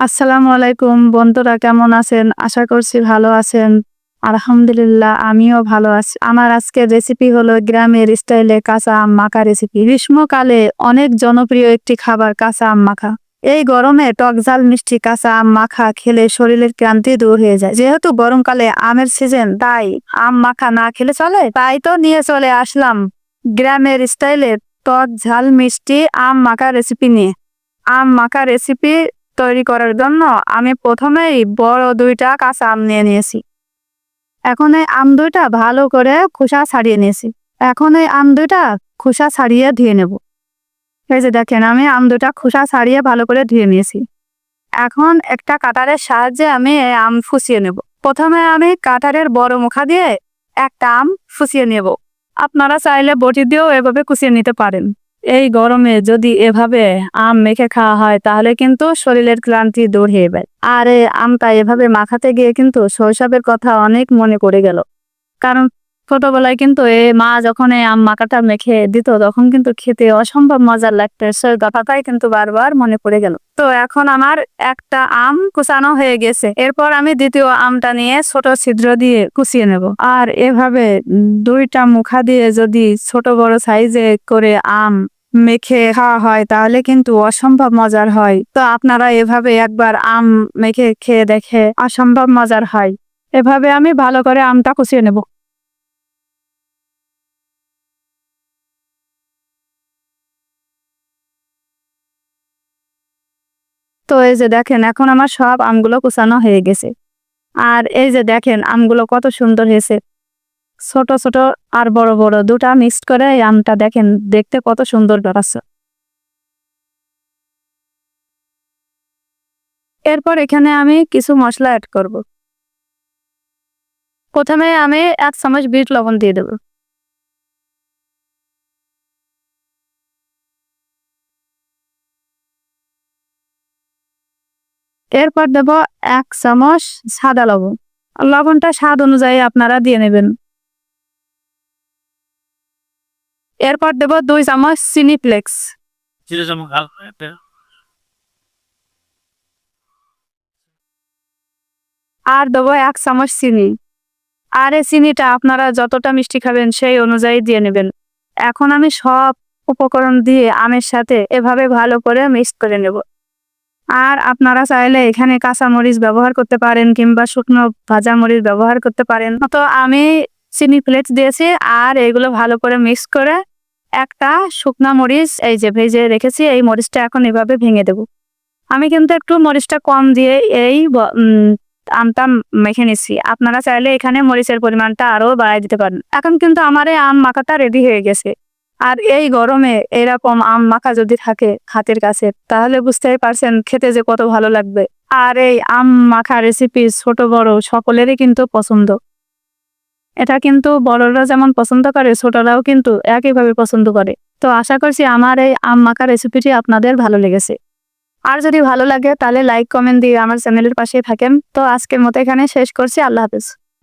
আসসালামু আলাইকুম বন্ধুরা, কেমন আছেন? আশা করছি ভালো আছেন। আলহামদুলিল্লাহ, আমিও ভালো আছি। আমার আজকের রেসিপি হলো গ্রামের স্টাইলে কাঁচা আম মাখা রেসিপি গ্রীষ্মকালে অনেক জনপ্রিয় একটি খাবার কাঁচা আম মাখা। এই গরমে টক ঝাল মিষ্টি কাঁচা আম মাখা খেলে শরীরের ক্লান্তি দূর হয়ে যায়। যেহেতু গরমকালে আমের সিজন তাই আম মাখা না খেলে চলে? তাই তো নিয়ে চলে আসলাম গ্রামের স্টাইলে টক ঝাল মিষ্টি আম মাখা রেসিপি নিয়ে। আম মাখা রেসিপি তৈরি করার জন্য আমি প্রথমেই বড় দুইটা কাঁচা আম নিয়ে নিয়েছি। এখন এই আম দুইটা ভালো করে খোসা ছাড়িয়ে নিয়েছি। এখন এই আম দুইটা খোসা ছাড়িয়ে ধুয়ে নেব। এই যে দেখেন, আমি আম দুটা খোসা ছাড়িয়ে ভালো করে ধুয়ে নিয়েছি। এখন একটা কাটারের সাহায্যে আমি এই আম ফুসিয়ে নেব। প্রথমে আমি কাটারের বড় মুখা দিয়ে একটা আম ফুসিয়ে নেব। আপনারা চাইলে বটি দিয়েও এভাবে কুচিয়ে নিতে পারেন। এই গরমে যদি এভাবে আম মেখে খাওয়া হয়, তাহলে কিন্তু শরীরের ক্লান্তি দূর হয়ে যায়। আর আমটা এভাবে মাখাতে গিয়ে কিন্তু শৈশবের কথা অনেক মনে করে গেল। কারণ ছোটবেলায় কিন্তু এ মা যখন আম মাখাটা মেখে দিত, তখন কিন্তু খেতে অসম্ভব মজার লাগতো। সেই কথাটাই কিন্তু বারবার মনে পড়ে গেল। তো এখন আমার একটা আম কুচানো হয়ে গেছে। এরপর আমি দ্বিতীয় আমটা নিয়ে ছোট ছিদ্র দিয়ে কুচিয়ে নেব। আর এভাবে দুইটা মুখা দিয়ে যদি ছোট বড় সাইজে করে আম মেখে খাওয়া হয়, তাহলে কিন্তু অসম্ভব মজার হয়। তো আপনারা এভাবে একবার আম মেখে খেয়ে দেখে অসম্ভব মজার হয়। এভাবে আমি ভালো করে আমটা কুচিয়ে নেব। তো এই যে দেখেন, এখন আমার সব আমগুলো কুচানো হয়ে গেছে। আর এই যে দেখেন, আমগুলো কত সুন্দর হয়েছে। ছোট ছোট আর বড় বড় দুটা মিক্সড করে এই আমটা দেখেন, দেখতে কত সুন্দর বেড়াচ্ছে। এরপর এখানে আমি কিছু মশলা অ্যাড করব। প্রথমে আমি এক চামচ বিট লবণ দিয়ে দেবো। এরপর দেব এক চামচ সাদা লবণ। লবণটা স্বাদ অনুযায়ী আপনারা দিয়ে নেবেন। এরপর দেব দুই চামচ চিনি ফ্লেক্স। আর দেবো এক চামচ চিনি। আর এই চিনিটা আপনারা যতটা মিষ্টি খাবেন সেই অনুযায়ী দিয়ে নেবেন। এখন আমি সব উপকরণ দিয়ে আমের সাথে এভাবে ভালো করে মিক্স করে নেব। আর আপনারা চাইলে এখানে কাঁচা মরিচ ব্যবহার করতে পারেন কিংবা শুকনো ভাজা মরিচ ব্যবহার করতে পারেন। তো আমি চিনি প্লেট দিয়েছি আর এগুলো ভালো করে মিক্স করে একটা শুকনা মরিচ এই যে ভেজে রেখেছি, এই মরিচটা এখন এভাবে ভেঙে দেব। আমি কিন্তু একটু মরিচটা কম দিয়ে এই আমটা মেখে নিচ্ছি। আপনারা চাইলে এখানে মরিচের পরিমাণটা আরও বাড়াই দিতে পারেন। এখন কিন্তু আমার এই আম মাখাটা রেডি হয়ে গেছে। আর এই গরমে এরকম আম মাখা যদি থাকে হাতের কাছে, তাহলে বুঝতেই পারছেন খেতে যে কত ভালো লাগবে। আর এই আম মাখা রেসিপি ছোট বড় সকলেরই কিন্তু পছন্দ। এটা কিন্তু বড়রা যেমন পছন্দ করে, ছোটরাও কিন্তু একইভাবে পছন্দ করে। তো আশা করছি আমার এই আম মাখা রেসিপিটি আপনাদের ভালো লেগেছে। আর যদি ভালো লাগে তাহলে লাইক কমেন্ট দিয়ে আমার চ্যানেলের পাশে থাকেন। তো আজকের মতো এখানে শেষ করছি। আল্লাহ হাফেজ।